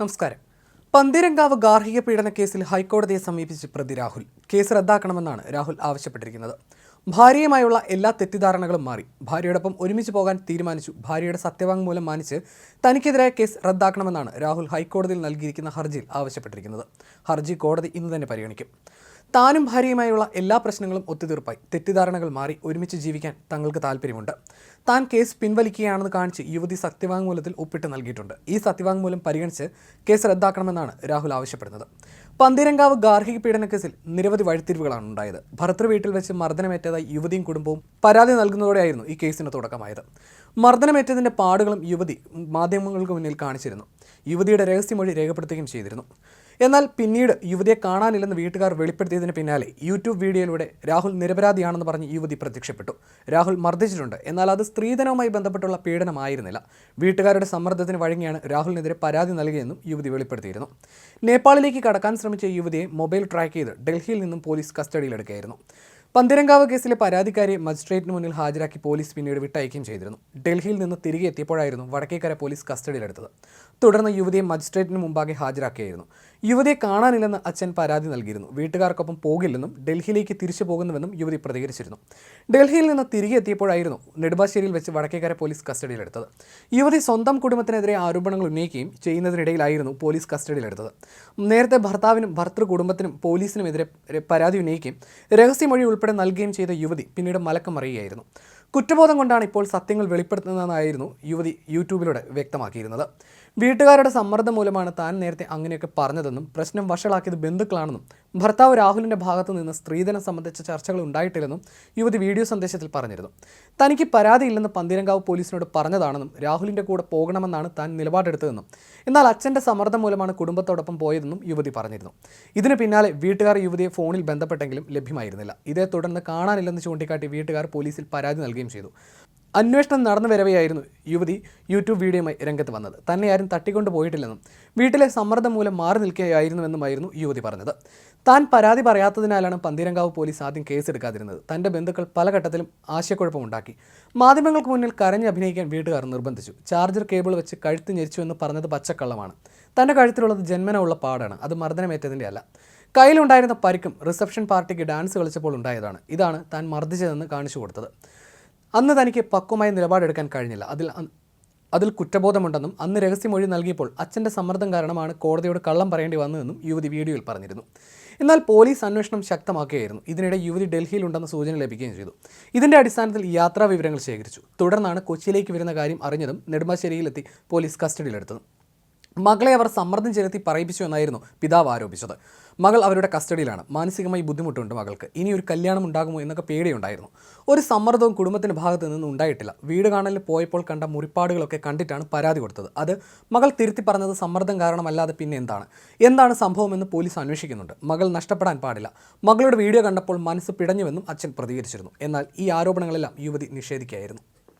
നമസ്കാരം. പന്തിരങ്കാവ് ഗാർഹിക പീഡന കേസിൽ ഹൈക്കോടതിയെ സമീപിച്ച് പ്രതി രാഹുൽ. കേസ് റദ്ദാക്കണമെന്നാണ് രാഹുൽ ആവശ്യപ്പെട്ടിരിക്കുന്നത്. ഭാര്യയുമായുള്ള എല്ലാ തെറ്റിദ്ധാരണകളും മാറി. ഭാര്യയോടൊപ്പം ഒരുമിച്ച് പോകാൻ തീരുമാനിച്ചു. ഭാര്യയുടെ സത്യവാങ്മൂലം മാനിച്ച് തനിക്കെതിരായ കേസ് റദ്ദാക്കണമെന്നാണ് രാഹുൽ ഹൈക്കോടതിയിൽ നൽകിയിരിക്കുന്ന ഹർജിയിൽ ആവശ്യപ്പെട്ടിരിക്കുന്നത്. ഹർജി കോടതി ഇന്ന് തന്നെ പരിഗണിക്കും. താനും ഭാര്യയുമായുള്ള എല്ലാ പ്രശ്നങ്ങളും ഒത്തുതീർപ്പായി. തെറ്റിദ്ധാരണകൾ മാറി ഒരുമിച്ച് ജീവിക്കാൻ തങ്ങൾക്ക് താല്പര്യമുണ്ട് താൻ കേസ് പിൻവലിക്കുകയാണെന്ന് കാണിച്ച് യുവതി സത്യവാങ്മൂലത്തിൽ ഒപ്പിട്ട് നൽകിയിട്ടുണ്ട്. ഈ സത്യവാങ്മൂലം പരിഗണിച്ച് കേസ് റദ്ദാക്കണമെന്നാണ് രാഹുൽ ആവശ്യപ്പെടുന്നത്. പന്തീരങ്കാവ് ഗാർഹിക പീഡന കേസിൽ നിരവധി വഴിത്തിരിവുകളാണ് ഉണ്ടായത്. ഭർത്തൃ വീട്ടിൽ വെച്ച് മർദ്ദനമേറ്റതായി യുവതിയും കുടുംബവും പരാതി നൽകുന്നതോടെയായിരുന്നു ഈ കേസിന് തുടക്കമായത്. മർദ്ദനമേറ്റതിന്റെ പാടുകളും യുവതി മാധ്യമങ്ങൾക്ക് മുന്നിൽ കാണിച്ചിരുന്നു. യുവതിയുടെ രഹസ്യമൊഴി രേഖപ്പെടുത്തുകയും ചെയ്തിരുന്നു. എന്നാൽ പിന്നീട് യുവതിയെ കാണാനില്ലെന്ന് വീട്ടുകാർ വെളിപ്പെടുത്തിയതിന് പിന്നാലെ യൂട്യൂബ് വീഡിയോയിലൂടെ രാഹുൽ നിരപരാധിയാണെന്ന് പറഞ്ഞ് യുവതി പ്രത്യക്ഷപ്പെട്ടു. രാഹുൽ മർദ്ദിച്ചിട്ടുണ്ട്. എന്നാൽ അത് സ്ത്രീധനവുമായി ബന്ധപ്പെട്ടുള്ള പീഡനമായിരുന്നില്ല. വീട്ടുകാരുടെ സമ്മർദ്ദത്തിന് വഴങ്ങിയാണ് രാഹുലിനെതിരെ പരാതി നൽകിയെന്നും യുവതി വെളിപ്പെടുത്തിയിരുന്നു. നേപ്പാളിലേക്ക് കടക്കാൻ ശ്രമിച്ച യുവതിയെ മൊബൈൽ ട്രാക്ക് ചെയ്ത് ഡൽഹിയിൽ നിന്നും പോലീസ് കസ്റ്റഡിയിലെടുക്കുകയായിരുന്നു. പന്തിരങ്കാവ് കേസിലെ പരാതിക്കാരെ മജിസ്ട്രേറ്റിന് മുന്നിൽ ഹാജരാക്കി പോലീസ് പിന്നീട് വിട്ടയക്കുകയും ചെയ്തിരുന്നു. ഡൽഹിയിൽ നിന്ന് തിരികെ എത്തിയപ്പോഴായിരുന്നു വടക്കേക്കര പോലീസ് കസ്റ്റഡിയിലെടുത്തത്. തുടർന്ന് യുവതിയെ മജിസ്ട്രേറ്റിന് മുമ്പാകെ ഹാജരാക്കുകയായിരുന്നു യുവതിയെ കാണാനില്ലെന്ന് അച്ഛൻ പരാതി നൽകിയിരുന്നു. വീട്ടുകാർക്കൊപ്പം പോകില്ലെന്നും ഡൽഹിയിലേക്ക് തിരിച്ചു പോകുന്നുവെന്നും യുവതി പ്രതികരിച്ചിരുന്നു. ഡൽഹിയിൽ നിന്ന് തിരികെ എത്തിയപ്പോഴായിരുന്നു നെടുമ്പാശ്ശേരിയിൽ വെച്ച് വടക്കേക്കര പോലീസ് കസ്റ്റഡിയിലെടുത്തത്. യുവതി സ്വന്തം കുടുംബത്തിനെതിരെ ആരോപണങ്ങൾ ഉന്നയിക്കുകയും ചെയ്യുന്നതിനിടയിലായിരുന്നു പോലീസ് കസ്റ്റഡിയിലെടുത്തത്. നേരത്തെ ഭർത്താവിനും ഭർത്തൃ കുടുംബത്തിനും പോലീസിനുമെതിരെ പരാതി ഉന്നയിക്കുകയും രഹസ്യമൊഴി ഉൾപ്പെടെ നൽകുകയും ചെയ്ത യുവതി പിന്നീട് മലക്കം മറിയുകയായിരുന്നു കുറ്റബോധം കൊണ്ടാണ് ഇപ്പോൾ സത്യങ്ങൾ വെളിപ്പെടുത്തുന്നതെന്നായിരുന്നു യുവതി യൂട്യൂബിലൂടെ വ്യക്തമാക്കിയിരുന്നത്. വീട്ടുകാരുടെ സമ്മർദ്ദം മൂലമാണ് താൻ നേരത്തെ അങ്ങനെയൊക്കെ പറഞ്ഞതെന്നും പ്രശ്നം വഷളാക്കിയത് ബന്ധുക്കളാണെന്നും ഭർത്താവ് രാഹുലിന്റെ ഭാഗത്തു നിന്ന് സ്ത്രീധനം സംബന്ധിച്ച ചർച്ചകൾ ഉണ്ടായിട്ടില്ലെന്നും യുവതി വീഡിയോ സന്ദേശത്തിൽ പറഞ്ഞിരുന്നു. തനിക്ക് പരാതിയില്ലെന്ന് പന്തീരങ്കാവ് പോലീസിനോട് പറഞ്ഞതാണെന്നും രാഹുലിന്റെ കൂടെ പോകണമെന്നാണ് താൻ നിലപാടെടുത്തതെന്നും എന്നാൽ അച്ഛന്റെ സമ്മർദ്ദം മൂലമാണ് കുടുംബത്തോടൊപ്പം പോയതെന്നും യുവതി പറഞ്ഞിരുന്നു. ഇതിന് പിന്നാലെ വീട്ടുകാർ യുവതിയെ ഫോണിൽ ബന്ധപ്പെട്ടെങ്കിലും ലഭ്യമായിരുന്നില്ല. ഇതേ തുടർന്ന് കാണാനില്ലെന്ന് ചൂണ്ടിക്കാട്ടി വീട്ടുകാർ പോലീസിൽ പരാതി നൽകുകയും ചെയ്തു. അന്വേഷണം നടന്നു വരവെയായിരുന്നു യുവതി യൂട്യൂബ് വീഡിയോയുമായി രംഗത്ത് വന്നത്. തന്നെ ആരും തട്ടിക്കൊണ്ട് പോയിട്ടില്ലെന്നും വീട്ടിലെ സമ്മർദ്ദം മൂലം മാറി നിൽക്കുകയായിരുന്നുവെന്നുമായിരുന്നു യുവതി പറഞ്ഞത്. താൻ പരാതി പറയാത്തതിനാലാണ് പന്തീരങ്കാവ് പോലീസ് ആദ്യം കേസെടുക്കാതിരുന്നത്. തന്റെ ബന്ധുക്കൾ പല ഘട്ടത്തിലും ആശയക്കുഴപ്പമുണ്ടാക്കി. മാധ്യമങ്ങൾക്ക് മുന്നിൽ കരഞ്ഞ് അഭിനയിക്കാൻ വീട്ടുകാർ നിർബന്ധിച്ചു. ചാർജർ കേബിൾ വെച്ച് കഴുത്ത് ഞെരിച്ചു എന്ന് പറഞ്ഞത് പച്ചക്കള്ളമാണ്. തന്റെ കഴുത്തിലുള്ളത് ജന്മന ഉള്ള പാടാണ്. അത് മർദ്ദനമേറ്റതിന്റെ അല്ല. കയ്യിലുണ്ടായിരുന്ന പരിക്കും റിസപ്ഷൻ പാർട്ടിക്ക് ഡാൻസ് കളിച്ചപ്പോൾ ഉണ്ടായതാണ്. ഇതാണ് താൻ മർദ്ദിച്ചതെന്ന് കാണിച്ചു കൊടുത്തത്. അന്ന് തനിക്ക് പക്വമായ നിലപാടെടുക്കാൻ കഴിഞ്ഞില്ല. അതിൽ അതിൽ കുറ്റബോധമുണ്ടെന്നും അന്ന് രഹസ്യമൊഴി നൽകിയപ്പോൾ അച്ഛന്റെ സമ്മർദ്ദം കാരണമാണ് കോടതിയോട് കള്ളം പറയേണ്ടി വന്നതെന്നും യുവതി വീഡിയോയിൽ പറഞ്ഞിരുന്നു. എന്നാൽ പോലീസ് അന്വേഷണം ശക്തമാക്കുകയായിരുന്നു. ഇതിനിടെ യുവതി ഡൽഹിയിലുണ്ടെന്ന സൂചന ലഭിക്കുകയും ചെയ്തു. ഇതിന്റെ അടിസ്ഥാനത്തിൽ യാത്രാ വിവരങ്ങൾ ശേഖരിച്ചു. തുടർന്നാണ് കൊച്ചിയിലേക്ക് വരുന്ന കാര്യം അറിഞ്ഞതും നെടുമ്പാശ്ശേരിയിലെത്തി പോലീസ് കസ്റ്റഡിയിലെടുത്തതും. മകളെ അവർ സമ്മർദ്ദം ചെലുത്തി പറയിപ്പിച്ചു എന്നായിരുന്നു പിതാവ് ആരോപിച്ചത്. മകൾ അവരുടെ കസ്റ്റഡിയിലാണ്. മാനസികമായി ബുദ്ധിമുട്ടുണ്ട് മകൾക്ക്. ഇനി ഒരു കല്യാണം ഉണ്ടാകുമോ എന്നൊക്കെ പേടിയുണ്ടായിരുന്നു. ഒരു സമ്മർദ്ദവും കുടുംബത്തിന്റെ ഭാഗത്ത് നിന്നും ഉണ്ടായിട്ടില്ല. വീട് കാണലിൽ പോയപ്പോൾ കണ്ട മുറിപ്പാടുകളൊക്കെ കണ്ടിട്ടാണ് പരാതി കൊടുത്തത്. അത് മകൾ തിരുത്തി പറഞ്ഞത് സമ്മർദ്ദം കാരണമല്ലാതെ പിന്നെ എന്താണ്? എന്താണ് സംഭവമെന്ന് പോലീസ് അന്വേഷിക്കുന്നുണ്ട്. മകൾ നഷ്ടപ്പെടാൻ പാടില്ല. മകളുടെ വീഡിയോ കണ്ടപ്പോൾ മനസ്സ് പിടഞ്ഞുവെന്നും അച്ഛൻ പ്രതികരിച്ചിരുന്നു. എന്നാൽ ഈ ആരോപണങ്ങളെല്ലാം യുവതി നിഷേധിക്കുകയായിരുന്നു.